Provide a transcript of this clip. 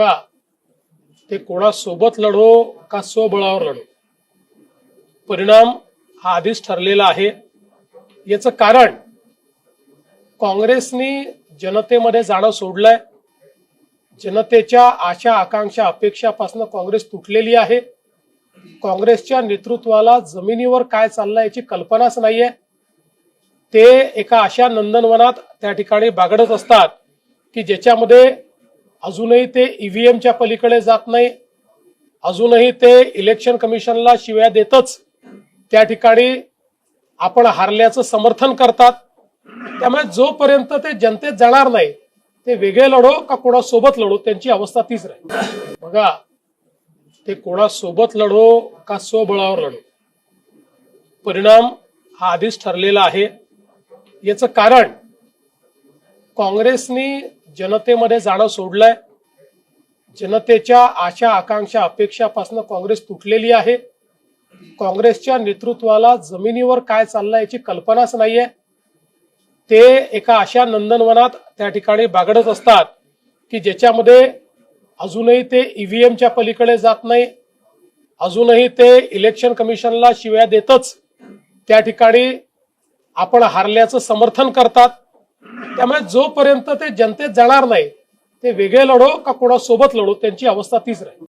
बघा ते कोणासोबत लढो का स्वबळावर लढो? परिणाम हा आधीच ठरलेला आहे. याचं कारण काँग्रेसनी जनतेमध्ये जाणं सोडलंय. जनतेच्या आशा आकांक्षा अपेक्षापासून काँग्रेस तुटलेली आहे. काँग्रेसच्या नेतृत्वाला जमिनीवर काय चाललंय याची कल्पनाच नाहीये. ते एका अशा नंदनवनात त्या ठिकाणी बागडत असतात की ज्याच्यामध्ये अजूनही ते ईव्हीएमच्या पलीकडे जात नाही. अजूनही ते इलेक्शन कमिशनला शिव्या देतच. त्या ठिकाणी आपण हारल्याचं समर्थन करतात. त्यामुळे जोपर्यंत ते जनतेत जाणार नाही ते वेगळे लढो का कोणासोबत लढो त्यांची अवस्था तीच राहील. बघा ते कोणासोबत लढो का स्वबळावर लढो परिणाम हा आधीच ठरलेला आहे. याचं कारण काँग्रेसनी जनतेमध्ये जाणं सोडलंय. जनतेच्या आशा आकांक्षा अपेक्षापासून काँग्रेस तुटलेली आहे. काँग्रेसच्या नेतृत्वाला जमिनीवर काय चाललंय याची कल्पनाच नाहीये. ते एका अशा नंदनवनात त्या ठिकाणी बागडत असतात की ज्याच्यामध्ये अजूनही ते ईव्हीएमच्या पलीकडे जात नाही. अजूनही ते इलेक्शन कमिशनला शिव्या देतच. त्या ठिकाणी आपण हारल्याचं समर्थन करतात. त्यामुळे जोपर्यंत ते जनतेत जाणार नाही ते वेगळे लढो का कोणासोबत लढो त्यांची अवस्था तीच राहील.